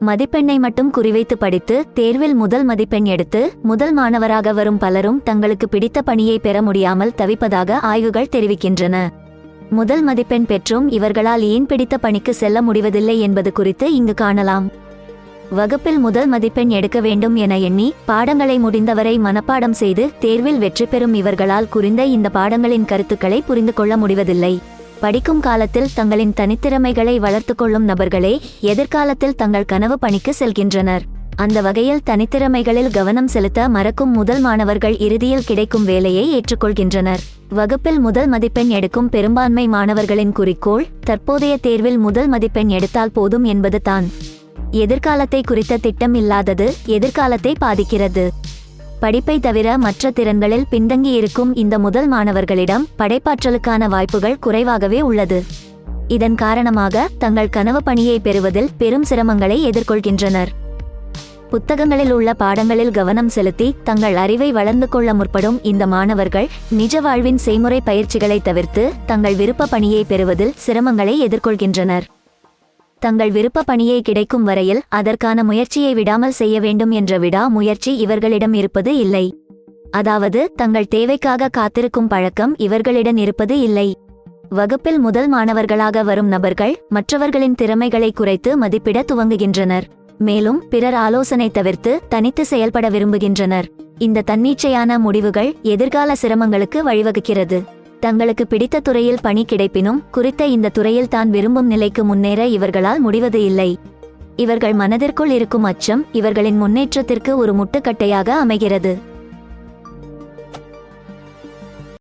மதிப்பெண்ணை மட்டும் குறிவைத்து படித்து தேர்வில் முதல் மதிப்பெண் எடுத்து முதல் மாணவராக வரும் பலரும் தங்களுக்கு பிடித்த பணியை பெற முடியாமல் தவிப்பதாக ஆய்வுகள் தெரிவிக்கின்றன. முதல் மதிப்பெண் பெற்றும் இவர்களால் ஏன் பிடித்த பணிக்கு செல்ல முடிவதில்லை என்பது குறித்து இங்கு காணலாம். வகுப்பில் முதல் மதிப்பெண் எடுக்க வேண்டும் என எண்ணி பாடங்களை முடிந்தவரை மனப்பாடம் செய்து தேர்வில் வெற்றி பெறும் இவர்களால் குறிந்த இந்த பாடங்களின் கருத்துக்களை புரிந்து கொள்ள முடிவதில்லை. படிக்கும் காலத்தில் தங்களின் தனித்திறமைகளை வளர்த்து கொள்ளும் நபர்களே எதிர்காலத்தில் தங்கள் கனவு பணிக்கு செல்கின்றனர். அந்த வகையில் தனித்திறமைகளில் கவனம் செலுத்த மறக்கும் முதல் மாணவர்கள் இறுதியில் கிடைக்கும் வேலையை ஏற்றுக்கொள்கின்றனர். வகுப்பில் முதல் மதிப்பெண் எடுக்கும் பெரும்பான்மை மாணவர்களின் குறிக்கோள் தற்போதைய தேர்வில் முதல் மதிப்பெண் எடுத்தால் போதும் என்பதுதான் எதிர்காலத்தை குறித்த திட்டம் இல்லாதது எதிர்காலத்தை பாதிக்கிறது. படிப்பை தவிர மற்ற திறன்களில் பின்தங்கியிருக்கும் இந்த முதல் மாணவர்களிடம் படைப்பாற்றலுக்கான வாய்ப்புகள் குறைவாகவே உள்ளது. இதன் காரணமாக தங்கள் கனவு பணியை பெறுவதில் பெரும் சிரமங்களை எதிர்கொள்கின்றனர். புத்தகங்களில் உள்ள பாடங்களில் கவனம் செலுத்தி தங்கள் அறிவை வளர்ந்து கொள்ள முற்படும் இந்த மாணவர்கள் நிஜ வாழ்வின் செய்முறை பயிற்சிகளை தவிர்த்து தங்கள் விருப்ப பணியை பெறுவதில் சிரமங்களை எதிர்கொள்கின்றனர். தங்கள் விருப்ப பணியை கிடைக்கும் வரையில் அதற்கான முயற்சியை விடாமல் செய்ய வேண்டும் என்ற விடா முயற்சி இவர்களிடம் இருப்பது இல்லை. அதாவது தங்கள் தேவைக்காக காத்திருக்கும் பழக்கம் இவர்களிடம் இருப்பது இல்லை. வகுப்பில் முதல் மாணவர்களாக வரும் நபர்கள் மற்றவர்களின் திறமைகளை குறைத்து மதிப்பிட துவங்குகின்றனர். மேலும் பிறர் ஆலோசனை தவிர்த்து தனித்து செயல்பட விரும்புகின்றனர். இந்த தன்னிச்சையான முடிவுகள் எதிர்கால சிரமங்களுக்கு வழிவகுக்கிறது. தங்களுக்கு பிடித்த துறையில் பணி கிடைப்பினும் குறித்த இந்த துறையில் தான் விரும்பும் நிலைக்கு முன்னேற இவர்களால் முடிவது இல்லை. இவர்கள் மனதிற்குள் இருக்கும் அச்சம் இவர்களின் முன்னேற்றத்திற்கு ஒரு முட்டுக்கட்டையாக அமைகிறது.